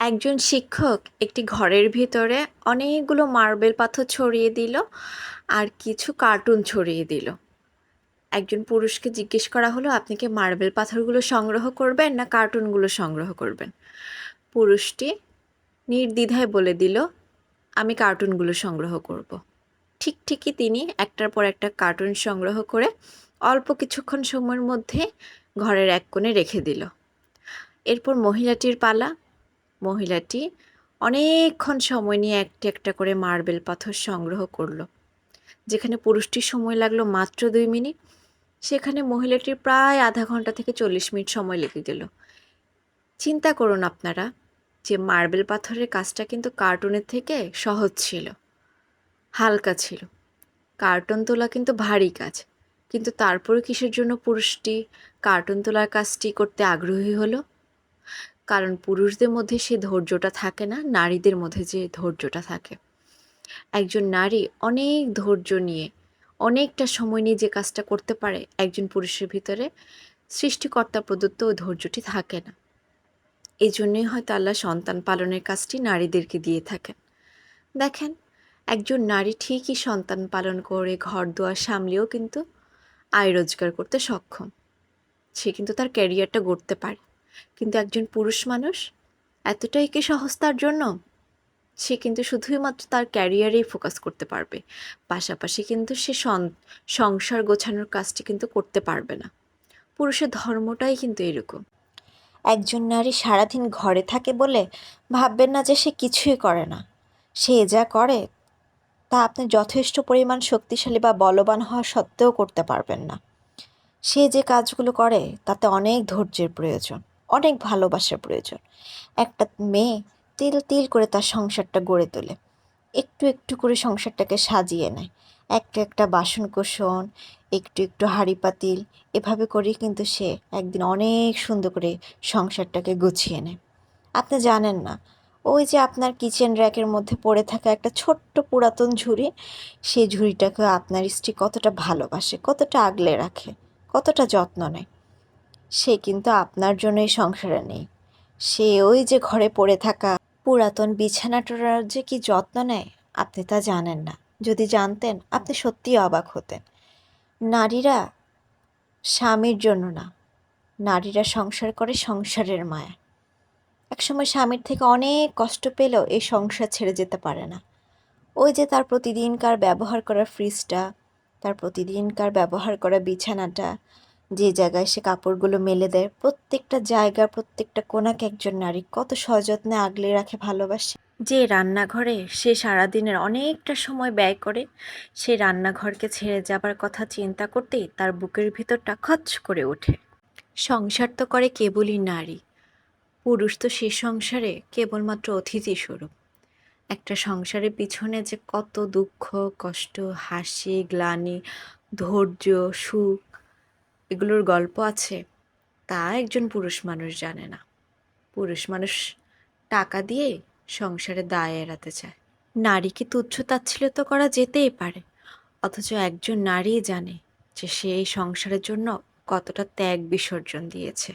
একজন শিক্ষক একটি ঘরের ভিতরে অনেকগুলো মার্বেল পাথর ছড়িয়ে দিল আর কিছু কার্টুন ছড়িয়ে দিল। একজন পুরুষকে জিজ্ঞেস করা হলো, আপনি কি মার্বেল পাথরগুলো সংগ্রহ করবেন না কার্টুনগুলো সংগ্রহ করবেন? পুরুষটি নির্দ্বিধায় বলে দিল, আমি কার্টুনগুলো সংগ্রহ করব। ঠিক ঠিকই তিনি একটার পর একটা কার্টুন সংগ্রহ করে অল্প কিছুক্ষণ সময়ের মধ্যে ঘরের এক কোণে রেখে দিল। এরপর মহিলাটির পালা মহিলাটি অনেকক্ষণ সময় নিয়ে একটা একটা করে মার্বেল পাথর সংগ্রহ করল। যেখানে পুরুষটির সময় লাগল মাত্র দুই মিনিট। সেখানে মহিলাটির প্রায় আধা ঘণ্টা থেকে চল্লিশ মিনিট সময় লেগে গেল। চিন্তা করুন আপনারা যে মার্বেল পাথরের কাজটা কিন্তু কার্টুনের থেকে সহজ ছিল। হালকা ছিল। কার্টুন তোলা কিন্তু ভারী কাজ। কিন্তু তারপরে কিসের জন্য পুরুষটি কার্টুন তোলার কাজটি করতে আগ্রহী হলো? কারণ পুরুষদের মধ্যে সে ধৈর্যটা থাকে না, নারীদের মধ্যে যে ধৈর্যটা থাকে। একজন নারী অনেক ধৈর্য নিয়ে, অনেকটা সময় নিয়ে যে কাজটা করতে পারে একজন পুরুষের ভিতরে, সৃষ্টিকর্তা প্রদত্ত ওই ধৈর্যটি থাকে না। এই জন্যই হয়তো আল্লাহ সন্তান পালনের কাজটি নারীদেরকে দিয়ে থাকেন। দেখেন, একজন নারী ঠিকই সন্তান পালন করে ঘর দুয়ার সামলেও কিন্তু আয় রোজগার করতে সক্ষম। সে কিন্তু তার ক্যারিয়ারটা গড়তে পারে। কিন্তু একজন পুরুষ মানুষ? এতটাই কি সহজ তার জন্য? সে কিন্তু শুধুই মাত্র তার ক্যারিয়ারেই ফোকাস করতে পারবে। পাশাপাশি কিন্তু সে সংসার গোছানোর কাজটি কিন্তু করতে পারবে না। পুরুষের ধর্মটাই কিন্তু এরকম। একজন নারী সারাদিন ঘরে থাকে বলে ভাববেন না যে সে কিছুই করে না। সে যা করে, তা আপনি যথেষ্ট পরিমাণ শক্তিশালী বা বলবান হওয়া সত্ত্বেও করতে পারবেন না। সে যে কাজগুলো করে, তাতে অনেক ধৈর্যের প্রয়োজন। অনেক ভালোবাসার প্রয়োজন। একটা মেয়ে তিল তিল করে তার সংসারটা গড়ে তোলে। একটু একটু করে সংসারটাকে সাজিয়ে নেয়। একটা একটা বাসন কোসন একটু একটু হাঁড়ি পাতিল, এভাবে করেই কিন্তু সে একদিন অনেক সুন্দর করে সংসারটাকে গুছিয়ে নেয়। আপনি জানেন না, ওই যে আপনার কিচেন র্যাকের মধ্যে পড়ে থাকা একটা ছোট্ট পুরাতন ঝুড়ি, সেই ঝুড়িটাকে আপনার স্ত্রী কতটা ভালোবাসে, কতটা আগলে রাখে, কতটা যত্ন নেয়। সে কিন্তু আপনার জন্য এই সংসারে নেই। সে ওই যে ঘরে পড়ে থাকা পুরাতন বিছানাটার যে কি যত্ন নেয়, আপনি তা জানেন না। যদি জানতেন, আপনি সত্যিই অবাক হতেন। নারীরা স্বামীর জন্য না, নারীরা সংসার করে সংসারের মায়া। একসময় স্বামীর থেকে অনেক কষ্ট পেলেও এই সংসার ছেড়ে যেতে পারে না। ওই যে তার প্রতিদিনকার ব্যবহার করা ফ্রিজটা তার প্রতিদিনকার ব্যবহার করা বিছানাটা যে জায়গায় সে কাপড়গুলো মেলে দেয়, প্রত্যেকটা জায়গা, প্রত্যেকটা কোনাকে একজন নারী কত সযত্নে আগলে রাখে, ভালোবাসে। যে রান্নাঘরে সে সারাদিনের অনেকটা সময় ব্যয় করে, সে রান্নাঘরকে ছেড়ে যাবার কথা চিন্তা করতেই তার বুকের ভিতরটা খচ করে ওঠে। সংসার তো করে কেবলই নারী। পুরুষ তো সে সংসারে কেবলমাত্র অতিথি স্বরূপ। একটা সংসারের পিছনে যে কত দুঃখ, কষ্ট, হাসি, গ্লানি, ধৈর্য, সুখ এগুলোর গল্প আছে। তা একজন পুরুষ মানুষ জানে না। পুরুষ মানুষ টাকা দিয়ে সংসারে দায় এড়াতে চায়। নারীকে তুচ্ছ তাচ্ছিল্য তো করা যেতেই পারে। অথচ একজন নারী জানে যে সে এই সংসারের জন্য কতটা ত্যাগ বিসর্জন দিয়েছে।